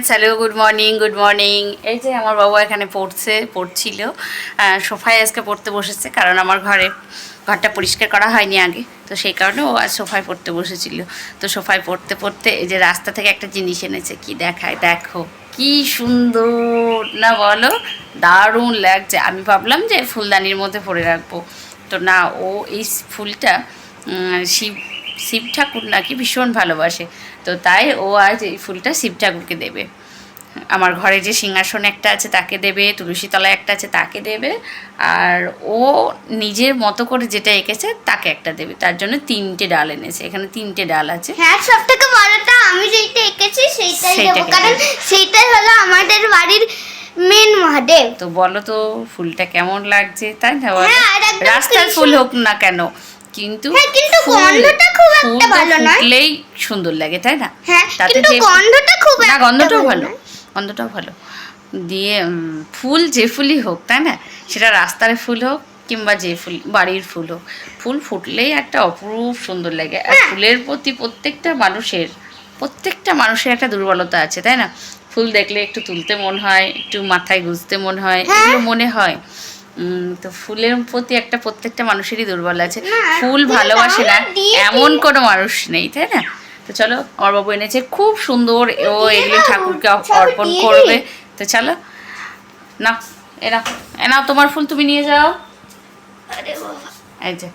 Friends hello good morning good morning এই যে আমার বাবা এখানে পড়ছে, পড়ছিল। সোফায় আজকে পড়তে বসেছে, কারণ আমার ঘরে ঘরটা পরিষ্কার করা হয়নি আগে। তো সেই কারণে ও আজ সোফায় পড়তে বসেছিল। তো সোফায় পড়তে পড়তে এই যে রাস্তা থেকে একটা জিনিস এনেছে, কি দেখায়? দেখো, কি সুন্দর। না বলো, দারুণ লাগছে। আমি ভাবলাম যে ফুলদানির মধ্যে পরে রাখব। তো না, ও এই ফুলটা শিব শিব ঠাকুর নাকি ভীষণ ভালোবাসে। তো তাই ও আজ এই ফুলটা শিব ঠাকুরকে দেবে। আমার ঘরে যে সিংহাসন একটা আছে তাকে দেবে তুলসী তলায় একটা আছে তাকে দেবে আর ও নিজের মতো করে যেটা এঁকেছে তাকে একটা দেবে। তার জন্য তিনটে ডাল এনেছে। এখানে তিনটে ডাল আছে। হ্যাঁ সব থেকে বড়টা আমি যেটা এঁকেছি সেইটাই দেবো। কারণ সেইটাই হলো আমাদের বাড়ির মেন মহাদেব। তো বলো তো ফুলটা কেমন লাগছে? তাই না? হ্যাঁ, রাস্তার ফুল হোক না কেন। কিন্তু হ্যাঁ, কিন্তু গন্ধটা খুব একটা ভালো নয়। ফুটলেই সুন্দর লাগে তাই না? হ্যাঁ কিন্তু গন্ধটা খুব না গন্ধটাও ভালো গন্ধটাও ভালো। দিয়ে ফুল যে ফুলই হোক তাই না? সেটা রাস্তার ফুল হোক কিংবা যে ফুল বাড়ির ফুল হোক ফুল ফুটলেই একটা অপরূপ সুন্দর লাগে। আর হ্যাঁ। ফুলের প্রতি প্রত্যেকটা মানুষের প্রত্যেকটা মানুষের একটা দুর্বলতা আছে তাই না? ফুল দেখলে একটু তুলতে মন হয় একটু মাথায় গুজতে মন হয় হ্যাঁ। এগুলো মনে হয়। তো ফুলের প্রতি একটা প্রত্যেকটা মানুষেরই দুর্বল আছে। ফুল ভালোবাসে না এমন কোনো মানুষ নেই তাই না? তো চলো আমার বাবু এনেছে খুব সুন্দর ও এগুলি ঠাকুরকে অর্পণ করবে। তো চলো না এরা এনা তোমার ফুল তুমি নিয়ে যাও। এই যে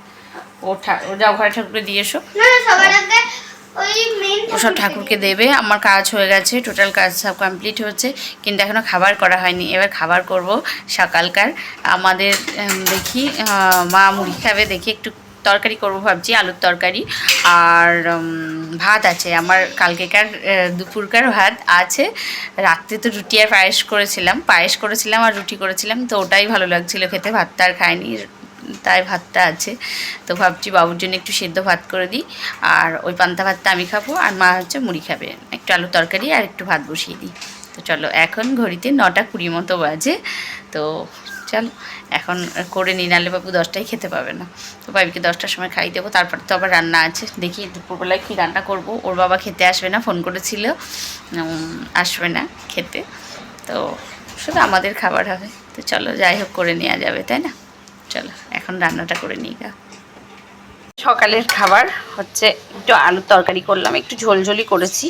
ও ঠা- ও যাও ঘরে ঠাকুরকে দিয়ে এসো। ওসব ঠাকুরকে দেবে। আমার কাজ হয়ে গেছে টোটাল কাজ সব কমপ্লিট হচ্ছে, কিন্তু এখনও খাবার করা হয়নি। এবার খাবার করব সকালকার। আমাদের দেখি মা মুড়ি খাবে, দেখি একটু তরকারি করব ভাবছি, আলুর তরকারি। আর ভাত আছে। আমার কালকেকার দুপুরকার ভাত আছে। রাত্রে তো রুটি আর পায়েস করেছিলাম। পায়েস করেছিলাম আর রুটি করেছিলাম, তো ওটাই ভালো লাগছিল খেতে। ভাতটা আর খাইনি। তাই ভাতটা আছে। তো ভাবছি বাবুর জন্য একটু সেদ্ধ ভাত করে দিই। আর ওই পান্তা ভাতটা আমি খাব আর মা হচ্ছে মুড়ি খাবে। একটু আলু তরকারি আর একটু ভাত বসিয়ে দিই। তো চলো, এখন ঘড়িতে নটা কুড়ি মতো বাজে। তো চলো, এখন করে নিই, নাহলে বাবু দশটায় খেতে পাবে না। তো বাবিকে দশটার সময় খাই দেবো, তারপর তো আবার রান্না আছে। দেখি দুপুরবেলায় কী রান্না করব। ওর বাবা খেতে আসবে না, ফোন করেছিল। আসবে না খেতে। তো শুধু আমাদের খাবার হবে। তো চলো, যাই হোক, করে নেওয়া যাবে, তাই না? চলো এখন রান্নাটা করে নিই গা সকালের খাবার হচ্ছে একটু আলুর তরকারি করলাম একটু ঝোলঝোলি করেছি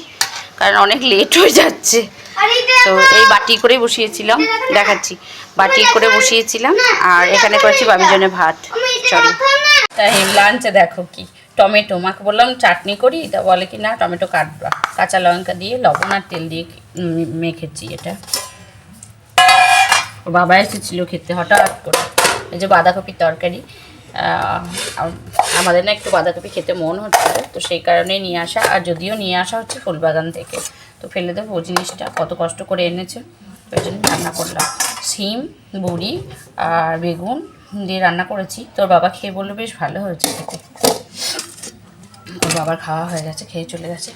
কারণ অনেক লেট হয়ে যাচ্ছে। তো এই বাটি করেই বসিয়েছিলাম দেখাচ্ছি। বাটি করে বসিয়েছিলাম আর এখানে করেছি বাবিজনে ভাত। চলো। তাই লাঞ্চে দেখো কি টমেটো। মাকে বললাম চাটনি করি? তা বলে কি না টমেটো কাটবা। কাঁচা লঙ্কা দিয়ে লবণ আর তেল দিয়ে মেখেছি এটা। বাবা এসেছিল খেতে হঠাৎ করে। এই যে বাঁধাকপির তরকারি আমাদের না একটু বাঁধাকপি খেতে মন হচ্ছিল তো সেই কারণেই নিয়ে আসা, আর যদিও নিয়ে আসা হচ্ছে ফুলবাগান থেকে, তো ফেলে দেবো জিনিসটা, কত কষ্ট করে এনেছে ওই জন্য রান্না করলাম। সিম বড়ি আর বেগুন দিয়ে রান্না করেছি, তোর বাবা খেয়ে বলল বেশ ভালো হয়েছে খেতে। ওর বাবার খাওয়া হয়ে গেছে, খেয়ে চলে গেছে।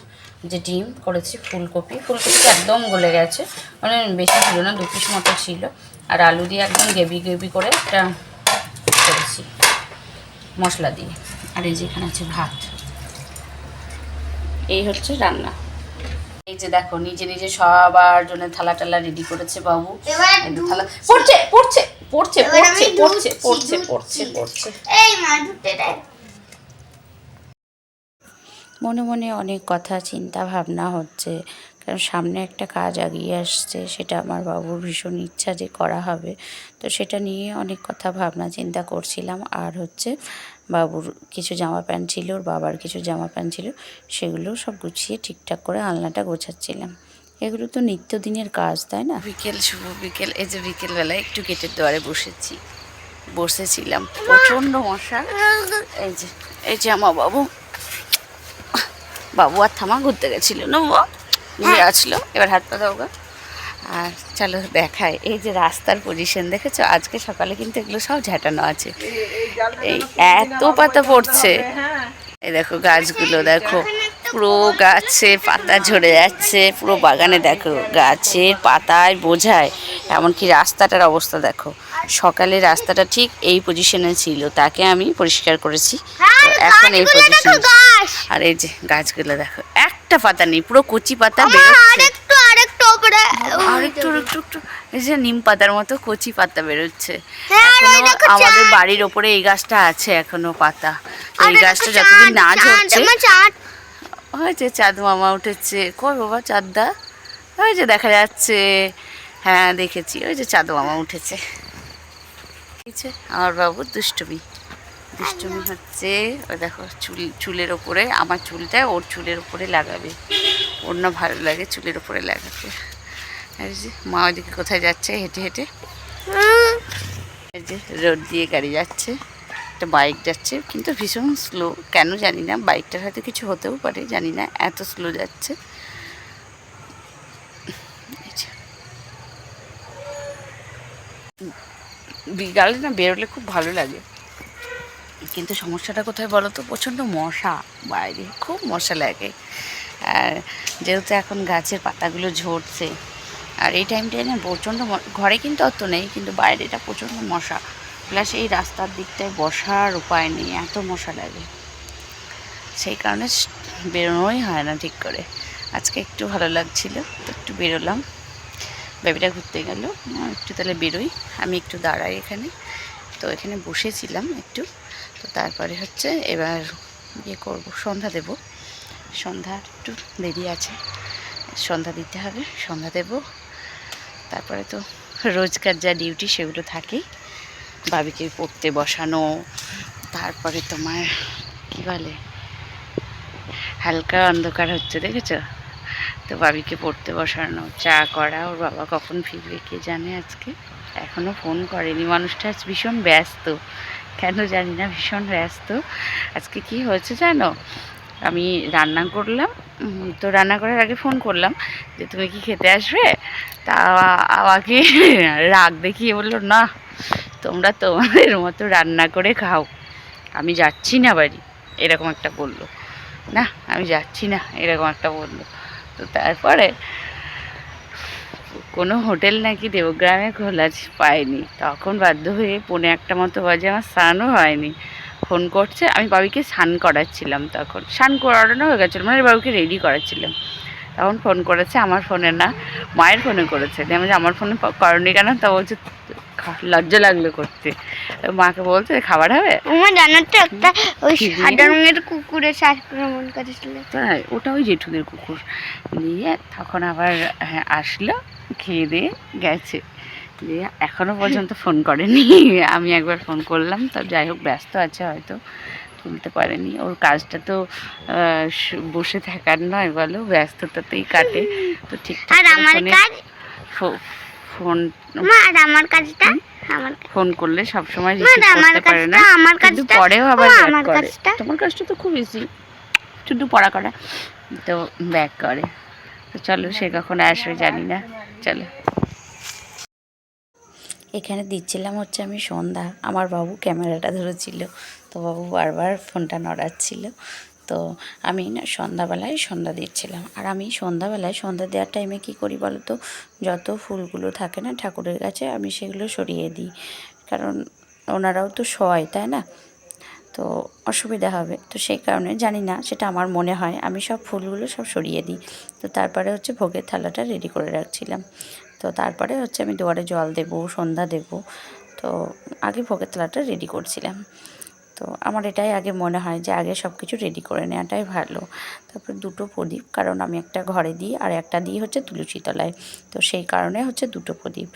যে ডিম করেছি, ফুলকপি ফুলকপি একদম গলে গেছে মানে বেশি ছিল না, দু পিস মতো ছিল আর আলু দিয়ে একদম গেবি গেবি করে একটা করেছি মশলা দিয়ে। আর এই যে এখানে আছে ভাত। এই হচ্ছে রান্না। এই যে দেখো নিজে নিজে সবার জন্য থালা টালা রেডি করেছে বাবু। থালা পড়ছে পড়ছে পড়ছে পড়ছে পড়ছে পড়ছে পড়ছে পড়ছে। এই মা মনে মনে অনেক কথা চিন্তা ভাবনা হচ্ছে। কারণ সামনে একটা কাজ এগিয়ে আসছে, সেটা আমার বাবুর ভীষণ ইচ্ছা যে করা হবে। তো সেটা নিয়ে অনেক কথা ভাবনা চিন্তা করছিলাম। আর হচ্ছে বাবুর কিছু জামা প্যান্ট ছিল, ওর বাবার কিছু জামা প্যান্ট ছিল, সেগুলো সব গুছিয়ে ঠিকঠাক করে আলনাটা গোছাচ্ছিলাম। এগুলো তো নিত্যদিনের কাজ, তাই না? বিকেল শুভ বিকেল, এই যে বিকেলবেলায় একটু গেটের দুয়ারে বসেছি, বসেছিলাম। প্রচণ্ড মশা। এই যে এই যে আমার বাবু। বাবু আর থামা ঘুরতে গেছিল না বাবা? ঘুরে আসলো। এবার হাত পা দাও গা। আর চলো দেখায় এই যে রাস্তার পজিশন দেখেছ? আজকে সকালে কিন্তু এগুলো সব ঝাঁটানো আছে। এই এত পাতা পড়ছে। এই দেখো গাছগুলো দেখো। পুরো গাছে পাতা ঝরে যাচ্ছে পুরো বাগানে দেখো গাছের পাতায় বোঝায়। এমনকি রাস্তাটার অবস্থা দেখো। সকালে রাস্তাটা ঠিক এই পজিশনে ছিল তাকে আমি পরিষ্কার করেছি। এখন এই পজিশন আর এই যে গাছগুলো দেখো একটা পাতা নেই পুরো কচি পাতা বেরোচ্ছে। আরেকটু আরেকটু উপরে এই যে নিম পাতার মতো কচি পাতা বেরোচ্ছে। এখনও আমাদের বাড়ির ওপরে এই গাছটা আছে এখনও পাতা। এই গাছটা যতদিন না ঝরছে হয়েছে চাঁদ। মামা উঠেছে। কই বাবা চাঁদদা ওই যে দেখা যাচ্ছে। হ্যাঁ দেখেছি। ওই যে চাঁদ মামা উঠেছে। আমার বাবু দুষ্টুমি। দুষ্টুমি হচ্ছে ওই দেখো চুল চুলের ওপরে আমার চুলটা ওর চুলের ওপরে লাগাবে। ওর না ভালো লাগে চুলের ওপরে লাগাতে। আর যে মা ওইদিকে কোথায় যাচ্ছে হেঁটে হেঁটে? যে রোড দিয়ে গাড়ি যাচ্ছে একটা বাইক যাচ্ছে কিন্তু ভীষণ স্লো। কেন জানি না বাইকটার হয়তো কিছু হতেও পারে জানি না এত স্লো যাচ্ছে। যে। বিকালে না বেরোলে খুব ভালো লাগে। কিন্তু সমস্যাটা কোথায় বলো তো? প্রচণ্ড মশা বাইরে, খুব মশা লাগে। আর যেহেতু এখন গাছের পাতাগুলো ঝরছে, আর এই টাইমটায় না প্রচণ্ড ঘরে কিন্তু অত নেই, কিন্তু বাইরেটা প্রচণ্ড মশা। প্লাস এই রাস্তার দিকটায় বসার উপায় নেই, এত মশা লাগে। সেই কারণে বেরোনোই হয় না ঠিক করে। আজকে একটু ভালো লাগছিল, তো একটু বেরোলাম। বেবিটা ঘুরতে গেল। একটু তাহলে বেরোই। আমি একটু দাঁড়াই এখানে। তো এখানে বসেছিলাম একটু। তো তারপরে হচ্ছে এবার ইয়ে করব, সন্ধ্যা দেব। সন্ধ্যা একটু দেরি আছে। সন্ধ্যা দিতে হবে, সন্ধ্যা দেব। তারপরে তো রোজকার যা ডিউটি সেগুলো থাকেই। বাবিকে পড়তে বসানো। তারপরে তোমার কি বলে? হালকা অন্ধকার হচ্ছে, দেখেছ? তো বাবিকে পড়তে বসানো, চা করা, ওর বাবা কখন ফিরবে কে জানে আজকে? এখনও ফোন করেনি। মানুষটা আজ ভীষণ ব্যস্ত। কেন জানি না, ভীষণ ব্যস্ত। আজকে কি হয়েছে জানো? আমি রান্না করলাম। তো রান্না করার আগে ফোন করলাম যে, তুমি কি খেতে আসবে? তা আমাকে রাগ দেখিয়ে বলল, না, তোমরা তোমাদের মতো রান্না করে খাও। আমি যাচ্ছি না বাড়ি। এরকম একটা বলল। না, আমি যাচ্ছি না, এরকম একটা বলল। তো তারপরে কোনো হোটেল নাকি দেবগ্রামে খোলা পাইনি। তখন বাধ্য হয়ে পৌনে একটা মতো বাজে আমার স্নানও হয়নি। ফোন করছে, আমি বাবিকে স্নান করাচ্ছিলাম তখন। স্নান করানো হয়ে গেছিল মানে বাবুকে রেডি করাচ্ছিলাম। তখন ফোন করেছে, আমার ফোনে না, মায়ের ফোনে করেছে। আমি আমার ফোনে করনি কেন? তা বলছে "খা- লজ্জা লাগল করতে। মাকে বলছে খাবার হবে? আমার জানার তো একটা ওই? সাদা রঙের কুকুরের আক্রমণ করেছিল। তাই ওটা ওই জেঠুদের কুকুর। দিয়ে তখন আবার হ্যাঁ, আসলো খেয়ে দিয়ে গেছে। দিয়ে এখনও পর্যন্ত ফোন করেনি। আমি একবার ফোন করলাম তো যাই হোক ব্যস্ত আছে হয়তো তুলতে পারেনি। ওর কাজটা তো বসে থাকার নয় বলো ব্যস্ততাতেই কাটে। তো ঠিকঠাক আর আমার কাজ? ফোন আর আমার কাজটা? আমার ফোন করলে সবসময় মা, রিসিভ করতে পারে না। আমার কাজটা, পরেও আবার ব্যাক আমার করে। কাজটা। তোমার কাজটা তো খুব ইজি শুধু পড়া করা। তো ব্যাক করে। তো চলো সে কখন আসবে জানি না। চলো। এখানে দিচ্ছিলাম হচ্ছে আমি সন্ধ্যা। আমার বাবু ক্যামেরাটা ধরেছিল। তো বাবু বারবার ফোনটা নড়াচ্ছিল। তো আমি না সন্ধ্যাবেলায় সন্ধ্যা দিচ্ছিলাম। আর আমি সন্ধ্যাবেলায় সন্ধ্যা দেওয়ার টাইমে কি করি বলো তো যত ফুলগুলো থাকে না ঠাকুরের কাছে, আমি সেগুলো সরিয়ে দিই। কারণ ওনারাও তো সয়, তাই না? তো অসুবিধা হবে। তো সেই কারণে জানি না, সেটা আমার মনে হয়। আমি সব ফুলগুলো সব সরিয়ে দিই। তো তারপরে হচ্ছে ভোগের থালাটা রেডি করে রাখছিলাম। তো তারপরে হচ্ছে আমি দুয়ারে জল দেবো, সন্ধ্যা দেবো। তো আগে ভোগের থালাটা রেডি করছিলাম। তো আমার এটাই আগে মনে হয় যে আগে সব কিছু রেডি করে নেওয়াটাই ভালো। তারপর দুটো প্রদীপ, কারণ আমি একটা ঘরে দিই আর একটা দিই হচ্ছে তুলসী তলায়। তো সেই কারণে হচ্ছে দুটো প্রদীপ।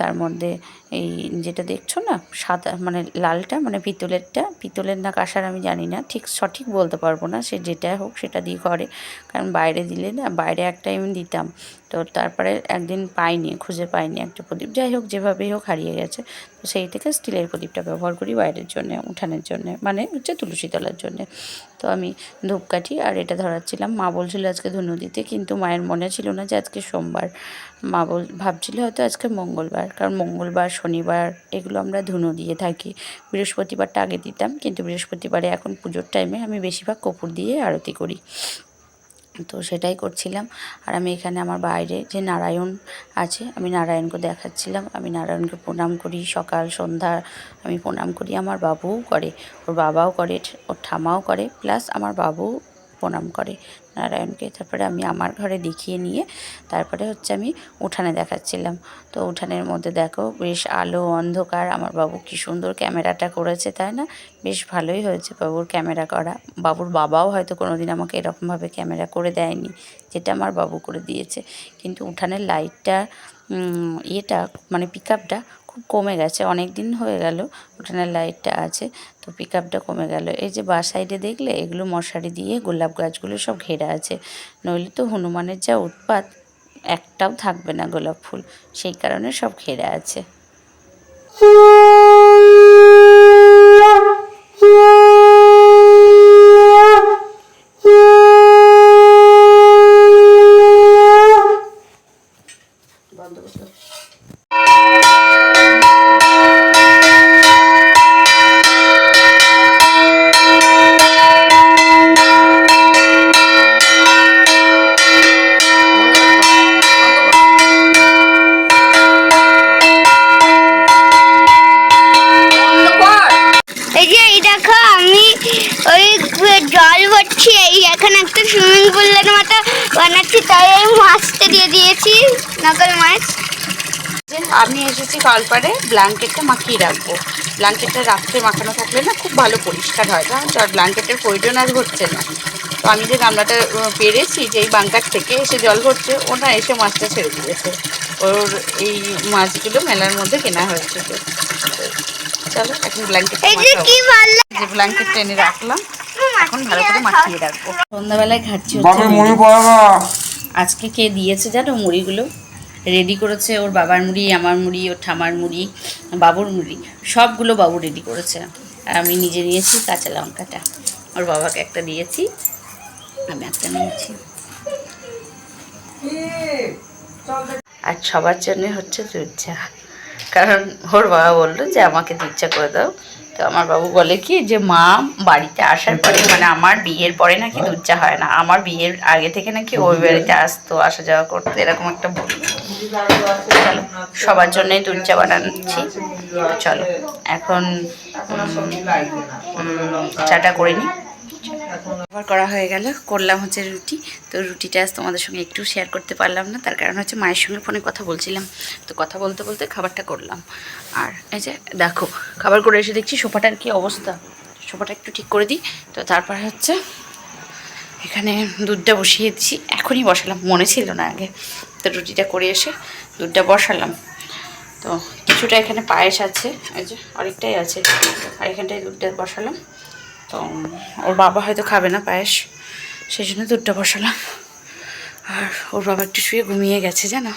তার মধ্যে এই যেটা দেখছ না, সাদা মানে লালটা মানে পিতলেরটা, পিতলের না কাঁসার আমি জানি না, ঠিক সঠিক বলতে পারব না, সে যেটা হোক সেটা দিয়ে ঘরে কারণ বাইরে দিলে না, বাইরে একটা আমি দিতাম, তো তারপরে একদিন পাইনি, খুঁজে পাইনি একটা প্রদীপ। যাই হোক, যেভাবেই হোক হারিয়ে গেছে, তো সেই থেকে স্টিলের প্রদীপটা ব্যবহার করি বাইরের জন্য, উঠানের জন্য মানে হচ্ছে তুলসী তলার জন্য। তো আমি ধূপকাঠি আর এটা ধরাচ্ছিলাম। মা বলছিল আজকে ধনু দিতে, কিন্তু মায়ের মনে ছিল না যে আজকে সোমবার। মা বল, ভাবছিল হয়তো আজকে মঙ্গলবার, কারণ মঙ্গলবার, শনিবার এগুলো আমরা ধুনো দিয়ে থাকি। বৃহস্পতিবারটা আগে দিতাম, কিন্তু বৃহস্পতিবারে এখন পুজোর টাইমে আমি বেশিরভাগ কপুর দিয়ে আরতি করি। তো সেটাই করছিলাম। আর আমি এখানে আমার বাইরে যে নারায়ণ আছে, আমি নারায়ণকে দেখাচ্ছিলাম। আমি নারায়ণকে প্রণাম করি সকাল, সন্ধ্যা, আমি প্রণাম করি। আমার বাবুও করে, ওর বাবাও করে, ওর ঠামাও করে প্লাস আমার বাবু প্রণাম করে। নারায়ণকে, তারপরে আমি আমার ঘরে দেখিয়ে নিয়ে তারপরে হচ্ছে আমি উঠানে দেখাচ্ছিলাম। তো উঠানের মধ্যে দেখো বেশ আলো, অন্ধকার, আমার বাবু কি সুন্দর ক্যামেরাটা করেছে, তাই না? বেশ ভালোই হয়েছে বাবুর ক্যামেরা করা। বাবুর বাবাও হয়তো কোনোদিন আমাকে এরকমভাবে ক্যামেরা করে দেয়নি, যেটা আমার বাবু করে দিয়েছে। কিন্তু উঠানের লাইটটা ইয়েটা মানে পিক আপটা খুব কমে গেছে অনেক দিন হয়ে গেল, উঠানের লাইটটা আছে, তো পিক আপটা কমে গেল। এই যে বা সাইডে দেখলে, এগুলো মশারি দিয়ে গোলাপ গাছগুলো সব ঘেরা আছে। নইলে তো হনুমানের যা উৎপাত, একটাও থাকবে না গোলাপ ফুল, সেই কারণে সব ঘেরা আছে এই যে এই দেখো আমি ওই জল ভরছি এই এখানে একটা সুইমিং পুলের মতো বানাচ্ছি তাই এই মাছটা দিয়ে দিয়েছি নকল মাছ যে এসেছি কলপারে ব্ল্যাঙ্কেটটা মাখিয়ে রাখব। ব্ল্যাঙ্কেটটা রাত্রে মাখানো থাকলে না খুব ভালো পরিষ্কার হয় কারণ আর ব্ল্যাঙ্কেটের প্রয়োজন আর হচ্ছে না। তো আমি যে গামলাটা পেরেছি যে এই বাঙ্কার থেকে এসে জল ভরছে ও না এসে মাছটা ছেড়ে দিয়েছে। ওর এই মাছগুলো মেলার মধ্যে কেনা হয়েছে। চলো এখন ব্ল্যাঙ্কেটটা এই যে ব্ল্যাঙ্কেট টেনে রাখলাম। এখন ভালো করে মাখিয়ে রাখব। সন্ধ্যাবেলায় ঘাটছি আজকে কে দিয়েছে জানো মুড়িগুলো? রেডি করেছে ওর বাবার মুড়ি, আমার মুড়ি, ওর ঠামার মুড়ি, বাবুর মুড়ি, সবগুলো বাবু রেডি করেছে। আর আমি নিজে নিয়েছি কাঁচা লঙ্কাটা। ওর বাবাকে একটা দিয়েছি, আমি একটা নিয়েছি। আর সবার জন্য হচ্ছে দুধ চা কারণ ওর বাবা বলল যে, আমাকে দুধ করে দাও। তো আমার বাবু বলে কি, যে, মা বাড়িতে আসার পরে মানে আমার বিয়ের পরে নাকি দুধ হয় না। আমার বিয়ের আগে থেকে নাকি ওই বাড়িতে আসতো আসা যাওয়া করতো, এরকম একটা বলি চলো সবার জন্যই দুধ চা বানাচ্ছি। চলো, এখন চাটা করে নিই আবার করা হয়ে গেল, করলাম হচ্ছে রুটি। তো রুটিটা আজ তোমাদের সঙ্গে একটু শেয়ার করতে পারলাম না, তার কারণ হচ্ছে মায়ের সঙ্গে ফোনে কথা বলছিলাম। তো কথা বলতে বলতে খাবারটা করলাম। আর এই যে, দেখো, খাবার করে এসে দেখছি সোফাটার কি অবস্থা। সোফাটা একটু ঠিক করে দিই। তো তারপর হচ্ছে, এখানে দুধটা বসিয়ে দিচ্ছি এখনই বসালাম, মনে ছিল না আগে। তো রুটিটা করে এসে দুধটা বসালাম। তো কিছুটা এখানে পায়েস আছে ওই যে অনেকটাই আছে। আর এখানটায় দুধটা বসালাম। তো ওর বাবা হয়তো খাবে না পায়েস, সেই জন্য দুধটা বসালাম। আর ওর বাবা একটু শুয়ে ঘুমিয়ে গেছে, জানো?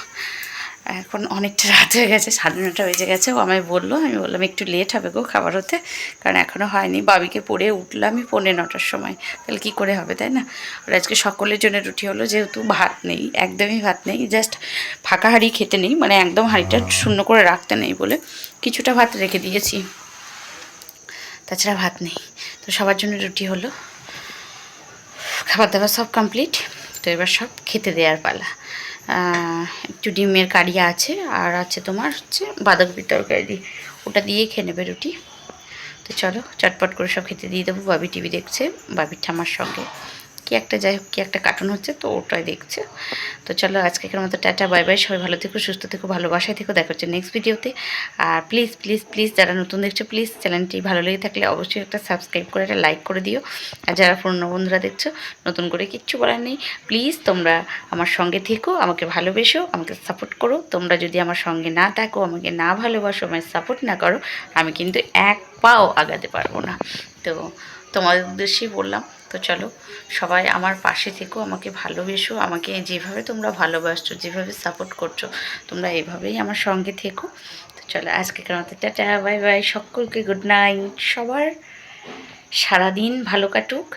এখন অনেকটা রাত হয়ে গেছে সাড়ে নটা বেজে গেছে। ও আমায় বলল আমি বললাম একটু লেট হবে গো খাবার হতে। কারণ এখনও হয়নি। বাবিকে পড়ে উঠলামই পৌনে নটার সময়। তাহলে কী করে হবে তাই না? আর আজকে সকলের জন্য রুটি হলো যেহেতু ভাত নেই একদমই ভাত নেই। জাস্ট ফাঁকা হাঁড়ি খেতে নেই মানে একদম হাঁড়িটা শূন্য করে রাখতে নেই বলে কিছুটা ভাত রেখে দিয়েছি। তাছাড়া ভাত নেই। তো সবার জন্য রুটি হলো। খাবার দাবার সব কমপ্লিট তো এবার সব খেতে দেওয়ার পালা। একটু ডিমের কারি আছে, আর আছে তোমার হচ্ছে বাঁধাকপির তরকারি। ওটা দিয়ে খেয়ে নেবে রুটি। তো চলো, চটপট করে সব খেতে দিয়ে দেবো। বাবি টিভি দেখছে বাবির ঠামার সঙ্গে। একটা যাই হোক, কি একটা কার্টুন হচ্ছে, তো ওটাই দেখছে। তো চলো আজকের মতো টাটা বাই বাই সবাই ভালো থেকো, সুস্থ থেকো, ভালোবাসায় থেকো, দেখা হচ্ছে নেক্সট ভিডিওতে আর প্লিজ প্লিজ প্লিজ যারা নতুন দেখছ প্লিজ চ্যানেলটি ভালো লেগে থাকলে অবশ্যই একটা সাবস্ক্রাইব করে, একটা লাইক করে দিও। আর যারা পুরনো বন্ধুরা দেখছ, নতুন করে কিচ্ছু বলার নেই প্লিজ তোমরা আমার সঙ্গে থেকো, আমাকে ভালোবেসো, আমাকে সাপোর্ট করো। তোমরা যদি আমার সঙ্গে না থাকো, আমাকে না ভালোবাসো, আমায় সাপোর্ট না করো, আমি কিন্তু এক পাও আগাতে পারব না। তো তোমাদের উদ্দেশ্যেই বললাম তো চলো, সবাই আমার পাশে থেকো, আমাকে ভালোবেসো, আমাকে যেভাবে তোমরা ভালোবাসছো, যেভাবে সাপোর্ট করছ, তোমরা এভাবেই আমার সঙ্গে থেকো। তো চলো, আজকে মতো টাটা বাই বাই সকলকে গুড নাইট সবার সারাদিন ভালো কাটুক,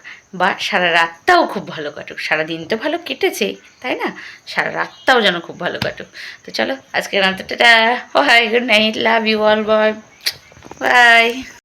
বা সারা রাতটাও খুব ভালো কাটুক। সারাদিন তো ভালো কেটেছে, তাই না? সারা রাতটাও যেন খুব ভালো কাটুক। তো চলো, আজকে মতো tata bye good night love you all bye bye